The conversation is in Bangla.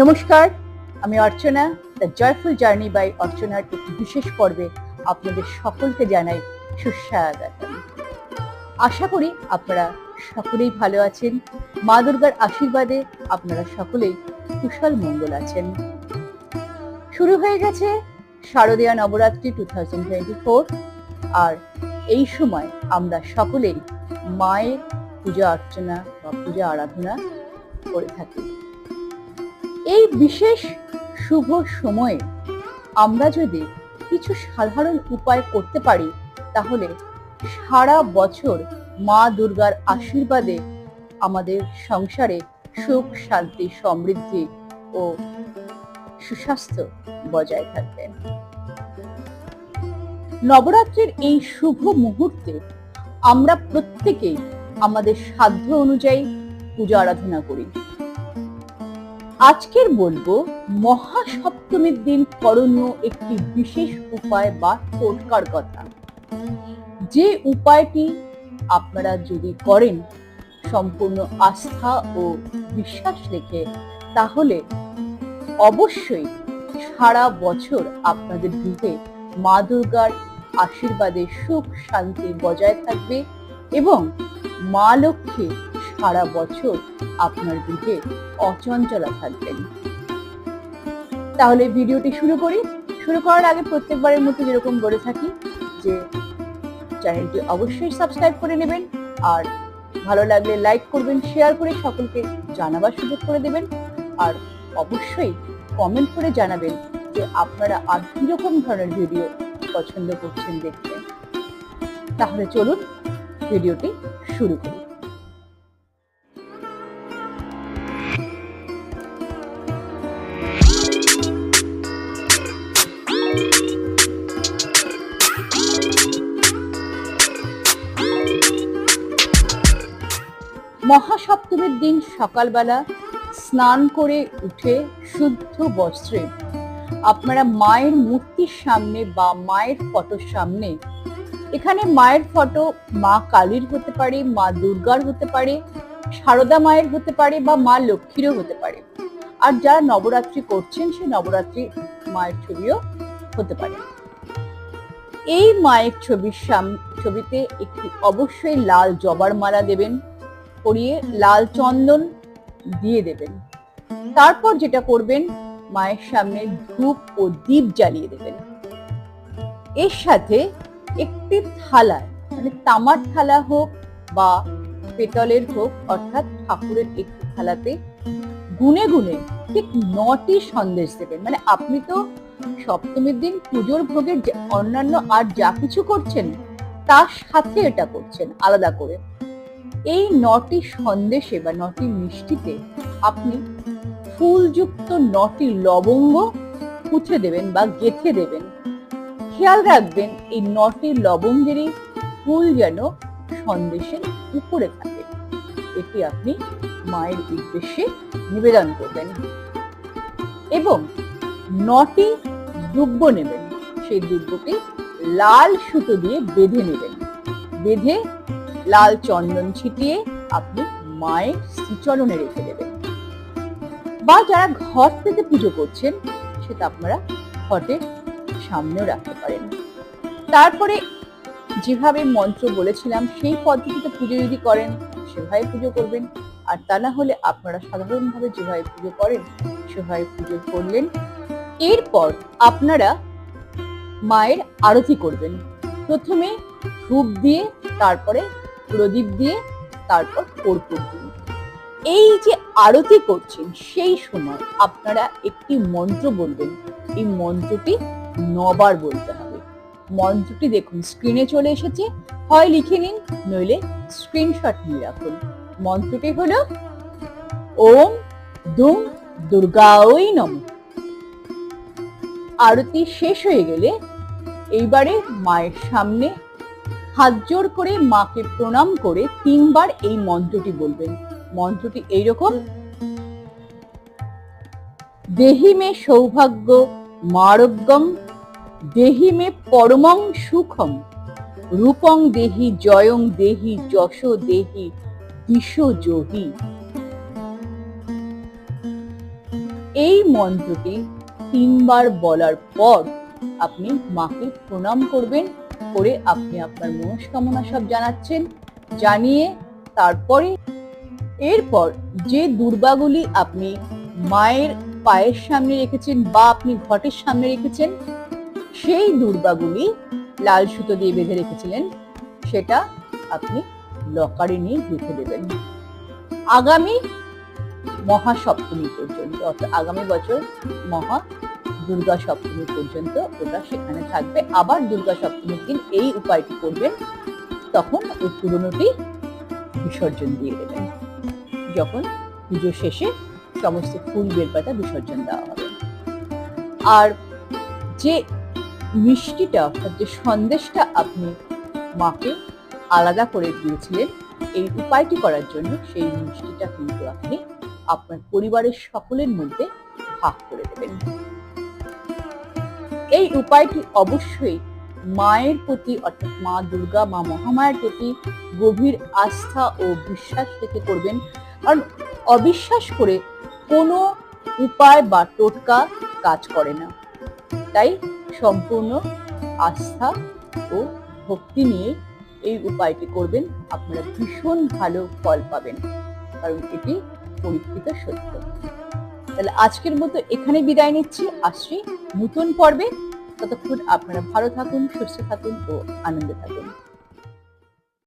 নমস্কার, আমি Archana the joyful journey by অর্চনার একটি বিশেষ পর্বে আপনাদের সকলকে জানাই সুস্বাগতম। আশা করি আপনারা সকলেই ভালো আছেন। মা দুর্গার আশীর্বাদে আপনারা সকলেই কুশল মঙ্গল আছেন। শুরু হয়ে গেছে শারদীয়া Navratri two thousand twenty four আর এই সময় আমরা সকলেই মায়ের পূজা অর্চনা বা পূজা আরাধনা করে থাকি। এই বিশেষ শুভ সময়ে আমরা যদি কিছু সাধারণ উপায় করতে পারি, তাহলে সারা বছর মা দুর্গার আশীর্বাদে আমাদের সংসারে সুখ, শান্তি, সমৃদ্ধি ও সুস্বাস্থ্য বজায় থাকবে। নবরাত্রির এই শুভ মুহূর্তে আমরা প্রত্যেকেই আমাদের সাধ্য অনুযায়ী পূজা আরাধনা করি। আজকের বলব, মহাসপ্তমীর দিন করণীয় একটি বিশেষ উপায় বা টোটকার কথা। যে উপায়টি আপনারা যদি করেন, সম্পূর্ণ আস্থা ও বিশ্বাস রেখে, তাহলে অবশ্যই সারা বছর আপনাদের গৃহে মা দুর্গার আশীর্বাদে সুখ শান্তি বজায় থাকবে এবং মা লক্ষ্মী সারা বছর আপনার গৃহে অচঞ্চলা থাকবেন। তাহলে ভিডিওটি শুরু করি। শুরু করার আগে প্রত্যেকবারের মতো যেরকম বলে থাকি যে, চ্যানেলটি অবশ্যই সাবস্ক্রাইব করে নেবেন আর ভালো লাগলে লাইক করবেন, শেয়ার করে সকলকে জানাবার সুযোগ করে দেবেন। আর অবশ্যই কমেন্ট করে জানাবেন যে আপনারা আর কীরকম ধরনের ভিডিও পছন্দ করছেন দেখতে। তাহলে চলুন ভিডিওটি শুরু করি। মহাসপ্তমীর দিন সকালবেলা স্নান করে উঠে শুদ্ধ বস্ত্রে আপনারা মায়ের মূর্তির সামনে বা মায়ের ফটোর সামনে, এখানে মায়ের ফটো মা কালীর হতে পারে, মা দুর্গার হতে পারে, সারদা মায়ের হতে পারে বা মা লক্ষ্মীরও হতে পারে। আর যারা নবরাত্রি করছেন, সে নবরাত্রি মায়ের ছবিও হতে পারে। এই মায়ের ছবির সাম, ছবিতে একটি অবশ্যই লাল জবার মালা দেবেন। পরিয়ে লাল চন্দন দিয়ে দেবেন। তারপর যেটা করবেন, মায়ের সামনে ধূপ ও দীপ জ্বালিয়ে দেবেন। এর সাথে একটি থালায় মানে তামার থালা হোক বা পেতলের হোক, অর্থাৎ ঠাকুরের একটি থালাতে গুনে গুনে ঠিক নটি সন্দেশ দেবেন। মানে আপনি তো সপ্তমীর দিন পুজোর ভোগের অন্যান্য আর যা কিছু করছেন, তার সাথে এটা করছেন আলাদা করে। এই নটি সন্দেশে বা নটি মিষ্টিতে আপনি ফুলযুক্ত নটি লবঙ্গ পুঁথে দেবেন বা গেথে দেবেন। খেয়াল রাখবেন এই নটি লবঙ্গেরই ফুল যেন সন্দেশের উপরে থাকে। এটি আপনি মায়ের উদ্দেশ্যে নিবেদন করবেন এবং নটি দুব্য নেবেন। সেই দুব্যকে লাল সুতো দিয়ে বেঁধে নেবেন। বেঁধে লাল চন্দন ছিটিয়ে আপনি মায়ের শ্রীচরণে রেখে দেবেন। বা যারা ঘর থেকে পুজো করছেন, সেটা আপনারা ঘটের সামনেও রাখতে পারেন। তারপরে যেভাবে মন্ত্র বলেছিলাম, সেই পদ্ধতিতে পুজো যদি করেন, সেভাবে পুজো করবেন। আর তা না হলে আপনারা সাধারণভাবে যেভাবে পুজো করেন, সেভাবে পুজো করলেন। এরপর আপনারা মায়ের আরতি করবেন। প্রথমে ধূপ দিয়ে তারপরে প্রদীপ দিয়ে তারপর কর্পূর দিয়ে এই যে আরতি করছেন, সেই সময় আপনারা একটি মন্ত্র বলবেন। এই মন্ত্রটি নবার বলতে হবে। মন্ত্রটি দেখুন স্ক্রিনে চলে এসেছে। হয় লিখে নিন, নইলে স্ক্রিনশট নিয়ে রাখুন। মন্ত্রটি হলো, ওম দুম দুর্গাওই নম। আরতি শেষ হয়ে গেলে এইবারে মায়ের সামনে হাত জোর করে মাকে প্রণাম করে তিনবার এই মন্ত্রটি বলবেন। মন্ত্রটি এইরকম। দেহি মে সৌভাগ্য মারোগ্যম দেহি মে পরমং সুখম, রূপং দেহি জয়ং দেহি যশ দেহি দিশ জহি। এই মন্ত্রটি তিনবার বলার পর আপনি মাকে প্রণাম করবেন। করে আপনি আপনার মনস্কামনা সব জানাচ্ছেন, জানিয়ে তারপরে এরপর যে দুর্বাগুলি আপনি মায়ের পায়ের সামনে রেখেছেন বা আপনি ঘটের সামনে রেখেছেন, সেই দুর্বাগুলি লাল সুতো দিয়ে বেঁধে রেখেছিলেন, সেটা আপনি লকারে নিয়ে রেখে দেবেন। আগামী মহাসপ্তমী পর্যন্ত, অর্থাৎ আগামী বছর মহা দুর্গা সপ্তমী পর্যন্ত ওটা সেখানে থাকবে। আবার দুর্গা সপ্তমীর দিন এই উপায়টি করবেন, তখন ওই পুরনোটি বিসর্জন দিয়ে দেবেন। যখন পুজো শেষে সমস্ত ফুল বেলপাতা বিসর্জন দেওয়া হবে। আর যে মিষ্টিটা অর্থাৎ যে সন্দেশটা আপনি মাকে আলাদা করে দিয়েছিলেন, এই উপায়টি করার জন্য সেই মিষ্টিটা কিন্তু আপনি আপনার পরিবারের সকলের মধ্যে ভাগ করে দেবেন। এই উপায়টি অবশ্যই মায়ের প্রতি, অর্থাৎ মা দুর্গা, মা মহামায়ের প্রতি গভীর আস্থা ও বিশ্বাস থেকে করবেন। কারণ অবিশ্বাস করে কোনো উপায় বা টোটকা কাজ করে না। তাই সম্পূর্ণ আস্থা ও ভক্তি নিয়ে এই উপায়টি করবেন। আপনারা ভীষণ ভালো ফল পাবেন। কারণ এটি পরীক্ষিত সত্য। তাহলে আজকের মতো এখানে বিদায় নিচ্ছি। আসছি নতুন পর্বে। ততক্ষণ আপনারা ভালো থাকুন, সুস্থ থাকুন ও আনন্দে থাকুন।